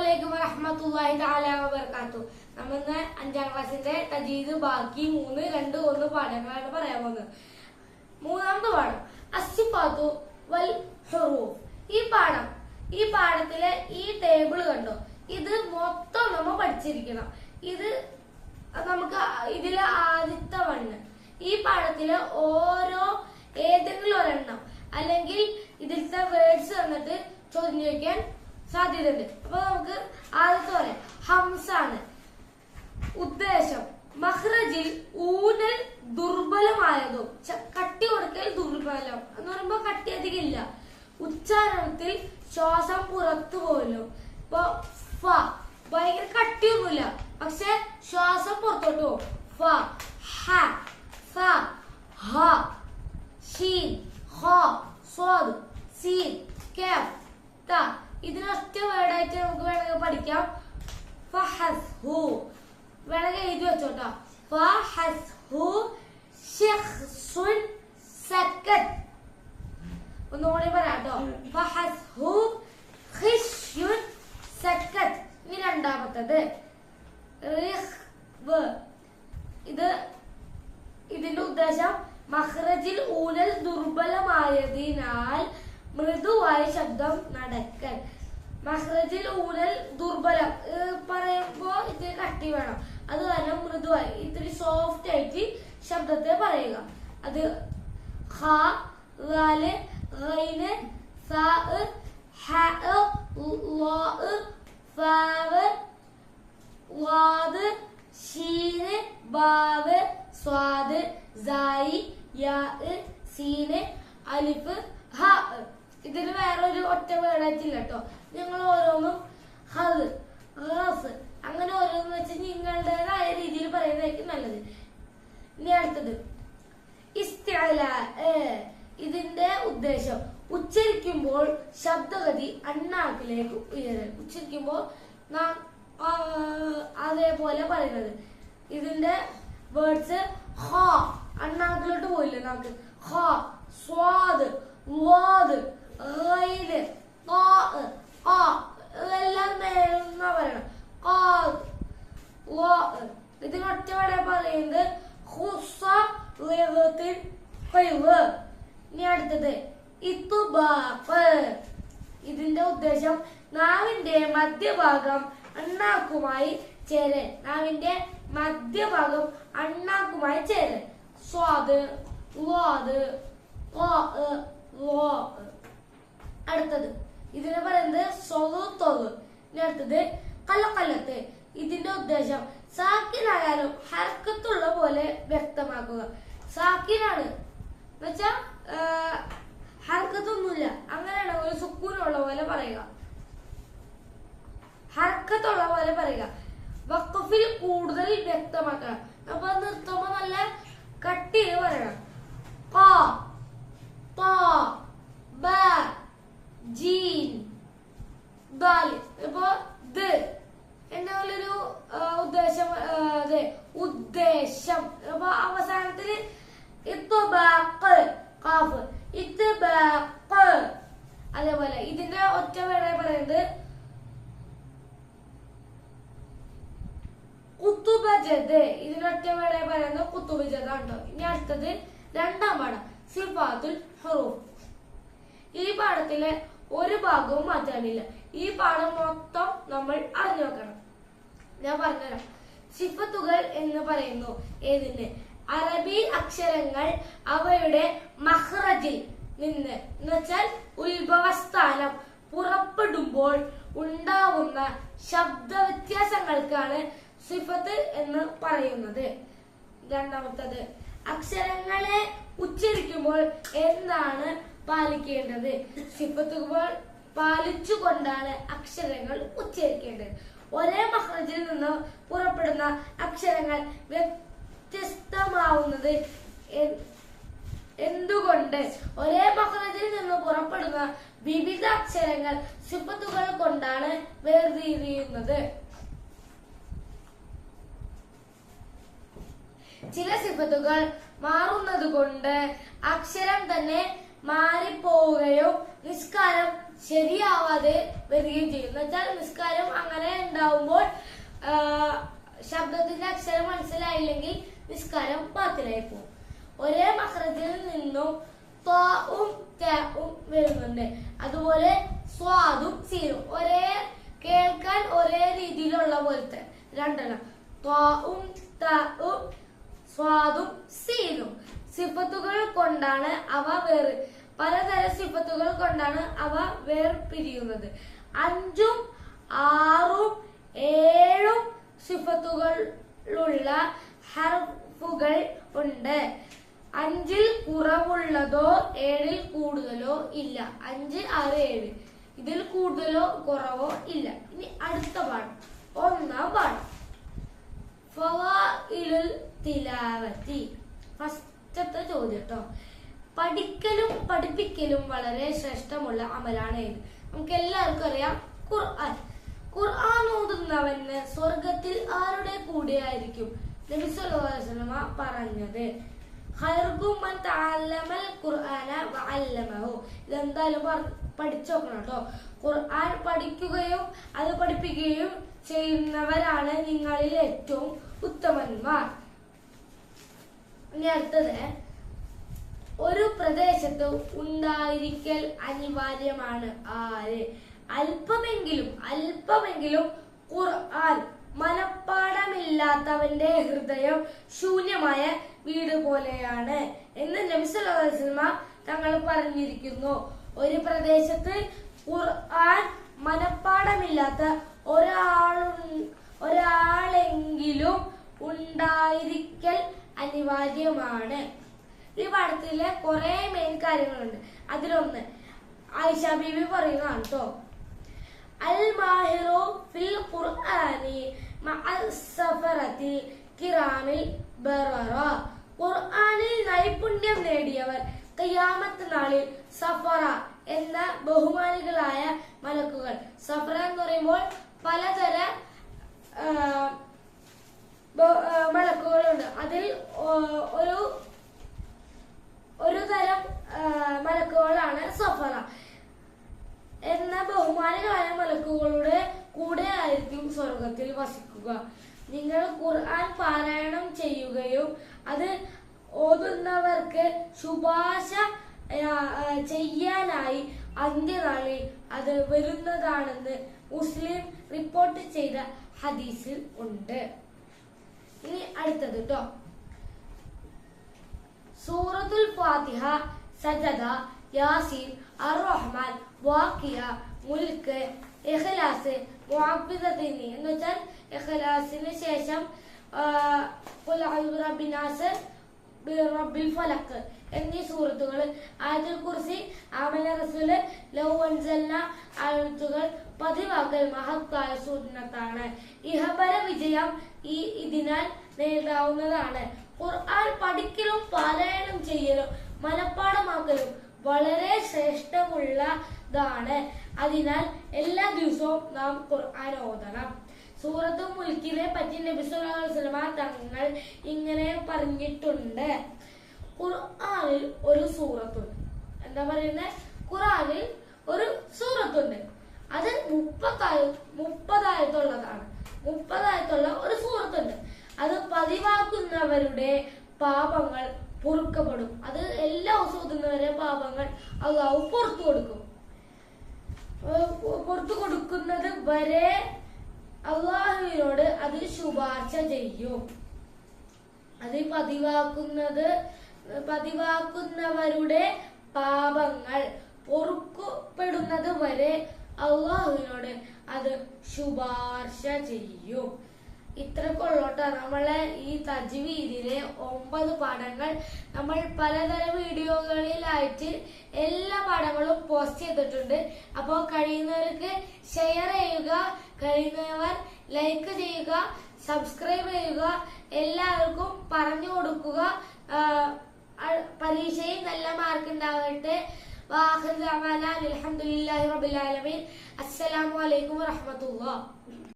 അലൈക്കും വറഹമത്തല്ലാഹി തആല വബറകാത്തു നമ്മിന്ന് അഞ്ചാം ക്ലാസ്സിന്റെ തജീദ് ബാക്കി മൂന്ന് രണ്ട് ഒന്ന് പാഠങ്ങളാണ് പറയാൻ പോകുന്നത്. മൂന്നാമത്തെ പാഠം. അസിഫാത്തു വൽ ഹുറൂഫ്. ഈ പാഠം ഈ പാഠത്തിലെ ഈ ടേബിൾ കണ്ടോ? ഇത് മൊത്തം നമ്മൾ പഠിച്ചിരിക്കണം. ഇത് നമുക്ക് ഇതിലെ ആദ്യത്തെ വണ്ണ്. ഈ പാഠത്തിലെ ഓരോ ഏതെങ്കിലും ഒരെണ്ണം അല്ലെങ്കിൽ ഇതിലത്തെ വേർഡ്സ് വന്നിട്ട് ചോദ്യം ചോദിക്കാൻ സാധ്യതയുണ്ട്. അപ്പൊ നമുക്ക് ആദ്യത്തെ പറയാം. ഹംസാണ്. ഉദ്ദേശം. മഹ്റജിൽ ഊനൽ ദുർബലമായതും കട്ടി കൊടുക്കൽ ദുർബലം എന്ന് പറയുമ്പോ കട്ടി അധികം ഇല്ല. ഉച്ചാരണത്തിൽ ശ്വാസം പുറത്തു പോലും. ഇപ്പൊ ഫ ഭയങ്കര കട്ടിയൊന്നുമില്ല. പക്ഷെ ശ്വാസം പുറത്തോട്ട് പോകും. ഫ ഹ ഫ ഹ ഷീൻ ഹ സീൻ കെഫ് ത. ഇതിനൊറ്റ വേർഡായിട്ട് നമുക്ക് വേണമെങ്കിൽ പഠിക്കാം. ഫഹസ് ഹു വേണമെങ്കിൽ എഴുതി വെച്ചോട്ടോ. ഫഹസ് ഹു സക്കത്ത് ഒന്നുകൂടി പറയാട്ടോ. ഫഹസ് ഹു ഖിഷ്യുൻ സക്കത്ത് ഇനി രണ്ടാമത്തത് റിഹ്ബ് ഇത് ഇതിന്റെ ഉദ്ദേശം മഹ്റജിൽ ഊനൽ ദുർബലമായതിനാൽ മൃദുവായ ശബ്ദം നടക്കൽ മഹ്റജിൽ ഊനൽ ദുർബലം ഏഹ് പറയുമ്പോ ഇത്തിരി കട്ടി വേണം അത് കാരണം മൃദുവായി ഇത്തിരി സോഫ്റ്റ് ആയിട്ട് ശബ്ദത്തെ പറയുക. അത് ഹ ലാ ഫാവ് വാദ് ഷീന് ബാവ് സ്വാദ് സായി യാ സീന് അലിഫ് ഹ. ഇതിന് വേറൊരു ഒറ്റ വേടായിട്ടില്ല കേട്ടോ. നിങ്ങൾ ഓരോന്നും റഫ് അങ്ങനെ ഓരോന്ന് വെച്ച് നിങ്ങളുടേതായ രീതിയിൽ പറയുന്നതായിരിക്കും നല്ലത്. ഇനി അടുത്തത്. ഇസ്തിഅല ഇതിന്റെ ഉദ്ദേശം ഉച്ചരിക്കുമ്പോൾ ശബ്ദഗതി അണ്ണാക്കിലേക്ക് ഉയരൽ ഉച്ചരിക്കുമ്പോൾ നാം അതേപോലെ പറയുന്നത്. ഇതിന്റെ വേർഡ്സ് ഹ അണ്ണാക്കിലോട്ട് പോയില്ലേ നമുക്ക്? ഹ സ്വാദ് വാദ് റൈൽ ഖാ ആ ഇതെല്ലാം നേരുന്ന പറയണം ഖാദ് ലാ ഇതിനൊറ്റ വരെ പറയുന്നത് ഹുസ ലിഗത്തിൻ ഖൈവ് ഇനി അടുത്തത് ഇത്തുബാഖ് ഇതിന്റെ ഉദ്ദേശം നാവിന്റെ മധ്യഭാഗം അണ്ണാക്കുമായി ചേരൽ നാവിന്റെ മധ്യഭാഗം അണ്ണാക്കുമായി ചേരൽ സ്വാദ് ലാദ് അടുത്തത്. ഇതിനെ പറയുന്നത് സ്വതു തൊതു ഇനി അടുത്തത് കല്ലക്കല്ലത്ത് ഇതിന്റെ ഉദ്ദേശം സാക്കിനായാലും ഹർക്കത്തുള്ള പോലെ വ്യക്തമാക്കുക. സാക്കിനാണ്. എന്നുവെച്ചാ ഹർക്കത്തൊന്നുമില്ല. അങ്ങനെയാണ് ഒരു സുക്കൂനുള്ള പോലെ പറയുക. ഹർക്കത്തുള്ള പോലെ പറയുക. വക്കഫിൽ കൂടുതൽ വ്യക്തമാക്കണം. അപ്പൊ നിർത്തുമ്പോ നല്ല കട്ടിയിൽ പറയണം ക ത ബ ജീൻ ദാൽ ഇപ്പൊ ദ് എന്നുള്ളൊരു ആ, ഉദ്ദേശം ആ, അതെ ഉദ്ദേശം അപ്പൊ അവസാനത്തിൽ ഇത്തുബാഖ് കാഫ് ഇത്തുബാഖ് അതേപോലെ ഇതിന്റെ ഒറ്റ വേറെ പറയുന്നത് കുത്തുബജദ് ഇതിനൊറ്റ വേറെ കുത്തുബജദ് ഇനി അടുത്തത് രണ്ടാം പാഠം സിഫാത്തുൽ ഹുറൂഫ്. ഈ പാഠത്തിലെ ഒരു ഭാഗവും മാറ്റാനില്ല. ഈ പാഠം മൊത്തം നമ്മൾ അറിഞ്ഞു വെക്കണം. ഞാൻ പറഞ്ഞുതരാം. സിഫത്തുകൾ എന്ന് പറയുന്നു ഏതിന്? അറബി അക്ഷരങ്ങൾ അവയുടെ മഹ്റജിൽ നിന്ന്. എന്നുവെച്ചാൽ ഉത്ഭവസ്ഥാനം. പുറപ്പെടുമ്പോൾ ഉണ്ടാവുന്ന ശബ്ദ വ്യത്യാസങ്ങൾക്കാണ് സിഫത്ത് എന്ന് പറയുന്നത്. രണ്ടാമത്തത്. അക്ഷരങ്ങളെ ഉച്ചരിക്കുമ്പോൾ എന്താണ് പാലിക്കേണ്ടത്? സിഫത്തുകൾ പാലിച്ചുകൊണ്ടാണ് അക്ഷരങ്ങൾ ഉച്ചരിക്കേണ്ടത്. ഒരേ മഹ്റജിൽ നിന്ന് പുറപ്പെടുന്ന അക്ഷരങ്ങൾ വ്യത്യസ്തമാവുന്നത് എന്തുകൊണ്ട്? ഒരേ മഹ്റജിൽ നിന്ന് പുറപ്പെടുന്ന വിവിധ അക്ഷരങ്ങൾ സിഫത്തുകൾ കൊണ്ടാണ് വേർതിരിയുന്നത്. ചില സിഫത്തുകൾ മാറുന്നത് കൊണ്ട് അക്ഷരം തന്നെ മാറിപ്പോവുകയോ നിസ്കാരം ശരിയാവാതെ വരികയും ചെയ്യും. എന്നുവെച്ചാൽ നിസ്കാരം അങ്ങനെ ഉണ്ടാവുമ്പോൾ ശബ്ദത്തിന്റെ അക്ഷരം മനസ്സിലായില്ലെങ്കിൽ നിസ്കാരം പാത്തിലായി പോകും ഒരേ മഹ്റജിൽ നിന്നും ത്വാഉം തഉം വരുന്നുണ്ട്. അതുപോലെ സ്വാദും സീനും ഒരേ കേൾക്കാൻ ഒരേ രീതിയിലുള്ള പോലത്തെ രണ്ടെണ്ണം. ത്വാഉം തഉം സ്വാദും സീനും സിഫത്തുകൾ കൊണ്ടാണ് അവ വേർ പലതരം സിഫത്തുകൾ കൊണ്ടാണ് അവ വേർപിരിയുന്നത്. അഞ്ചും ആറും ഏഴും സിഫത്തുകളുള്ള ഹർഫുകൾ ഉണ്ട്. അഞ്ചിൽ കുറവുള്ളതോ ഏഴിൽ കൂടുതലോ ഇല്ല. അഞ്ച് ആറ് ഏഴ്. ഇതിൽ കൂടുതലോ കുറവോ ഇല്ല. ഇനി അടുത്ത പാഠം. ഒന്നാം പാഠം. തിലാവത്തി ഫസ്റ്റത്തെ ചോദ്യം കേട്ടോ പഠിക്കലും പഠിപ്പിക്കലും വളരെ ശ്രേഷ്ഠമുള്ള അമലാണ് ഇത് നമുക്ക് എല്ലാവർക്കും അറിയാം ഖുർആൻ. ഖുർആൻ ഓതുന്നവന് സ്വർഗത്തിൽ ആരുടെ കൂടെയായിരിക്കും നബി സല്ലല്ലാഹു പറഞ്ഞത്. തഅല്ലമൽ ഖുർആന വഅല്ലമഹു. ഇതെന്തായാലും പഠിച്ചോക്കണം കേട്ടോ ഖുർആൻ പഠിക്കുകയും അത് പഠിപ്പിക്കുകയും ചെയ്യുന്നവരാണ് നിങ്ങളിൽ ഏറ്റവും ഉത്തമന്മാർ. ഇനി അടുത്തത്. ഒരു പ്രദേശത്ത് ഉണ്ടായിരിക്കൽ അനിവാര്യമാണ്. ആര്? അല്പമെങ്കിലും അല്പമെങ്കിലും ഖുർആൻ മനപ്പാടമില്ലാത്തവന്റെ ഹൃദയം ശൂന്യമായ വീട് പോലെയാണ് എന്ന് നബി അലൈഹി തങ്ങൾ പറഞ്ഞിരിക്കുന്നു. ഒരു പ്രദേശത്ത് ഖുർആൻ മനപ്പാടമില്ലാത്ത ഒരാൾ ഒരാളെങ്കിലും ഉണ്ടായിരിക്കൽ അനിവാര്യമാണ്. ഈ പാഠത്തിലെ കുറെ മെയിൻ കാര്യങ്ങളുണ്ട്. അതിലൊന്ന് ആയിഷ ബീബി പറയുന്നതാണ് കേട്ടോ അൽ മാഹിറു ഫിൽ ഖുർആനി കിറാമിൽ ബററ. ഖുർആനിൽ നൈപുണ്യം നേടിയവർ കയ്യാമത്ത് നാളിൽ സഫറ എന്ന ബഹുമാനികളായ മലക്കുകൾ. സഫറ എന്ന് പറയുമ്പോൾ പലതര മലക്കുകളുണ്ട്. അതിൽ ഒരു ഒരു തരം മലക്കുകളാണ് സഫറ. എന്ന ബഹുമാനങ്ങളായ മലക്കുകളുടെ കൂടെ ആയിരിക്കും സ്വർഗത്തിൽ വസിക്കുക. നിങ്ങൾ ഖുർആൻ പാരായണം ചെയ്യുകയും അത് ഓതുന്നവർക്ക് ശുപാർശ ചെയ്യാനായി അന്ത്യനാളിൽ അത് വരുന്നതാണെന്ന് മുസ്ലിം റിപ്പോർട്ട് ചെയ്ത ഹദീസിൽ ഉണ്ട്. ഇനി അടുത്തത് കേട്ടോ സൂറത്തുൽ ഫാത്തിഹ സജദ യാസീൻ അർ റഹ്മാൻ വാക്കിയ മുൽക്ക് ഇഖ്ലാസ് മുഅബ്ബിദത്തിന്. എന്ന് വെച്ചാൽ ഇഖ്ലാസിന് ശേഷം ആ, ഖുൽ അഊദു ബിറബ്ബിൻ നാസ് ബിറബ്ബിൽ ഫലക്ക് എന്നീ സൂറത്തുകൾ. ആയത്തുൽ കുർസി ആമന റസൂൽ ലൗ അൻസൽന ആയത്തുകൾ പതിവാക്കൽ മഹത്തായ സൂചനത്താണ് ഇഹപര വിജയം ഈ ഇതിനാൽ നേടാവുന്നതാണ് ഖുർആൻ പഠിക്കലും പാരായണം ചെയ്യലും മനഃപ്പാടമാക്കലും വളരെ ശ്രേഷ്ഠമുള്ളതാണ്. അതിനാൽ എല്ലാ ദിവസവും നാം ഖുർആൻ ഓതണം. സൂറത്തും മുൽക്കിനെ പറ്റി നബി സല്ലല്ലാഹു അലൈഹി തങ്ങൾ ഇങ്ങനെ പറഞ്ഞിട്ടുണ്ട്. ഖുർആനിൽ ഒരു സൂറത്തുണ്ട്. എന്താ പറയുന്നത് ഖുർആനിൽ ഒരു സൂറത്തുണ്ട്. അത് മുപ്പത്തായ മുപ്പതായത്തുള്ളതാണ്. മുപ്പതായത്തുള്ള ഒരു സൂറത്തുണ്ട്. അത് പതിവാക്കുന്നവരുടെ പാപങ്ങൾ പൊറുക്കപ്പെടും. അത് എല്ലാ ദിവസവും പാപങ്ങൾ അള്ളാഹു പുറത്തു കൊടുക്കും. പുറത്തു കൊടുക്കുന്നത് വരെ അള്ളാഹുവിനോട് അത് ശുപാർശ ചെയ്യും. അത് പതിവാക്കുന്നത് പതിവാക്കുന്നവരുടെ പാപങ്ങൾ പൊറുക്കപ്പെടുന്നത് വരെ അള്ളാഹുവിനോട് അത് ശുപാർശ ചെയ്യും. ഇത്രക്കൊള്ളോട്ടാ നമ്മളെ ഈ തജ്വീദിലെ ഒമ്പത് പാഠങ്ങൾ നമ്മൾ പലതരം വീഡിയോകളിലായിട്ട് എല്ലാ പാഠങ്ങളും പോസ്റ്റ് ചെയ്തിട്ടുണ്ട്. അപ്പോൾ കഴിയുന്നവർക്ക് ഷെയർ ചെയ്യുക കഴിയുന്നവർ ലൈക്ക് ചെയ്യുക സബ്സ്ക്രൈബ് ചെയ്യുക എല്ലാവർക്കും പറഞ്ഞു കൊടുക്കുക. പരീക്ഷയിൽ നല്ല മാർക്ക് ഉണ്ടാകട്ടെ വാഹന അലഹമുല്ലാ റബിൻ അസ്സലാമു അലൈക്കും വറഹമത്തുള്ള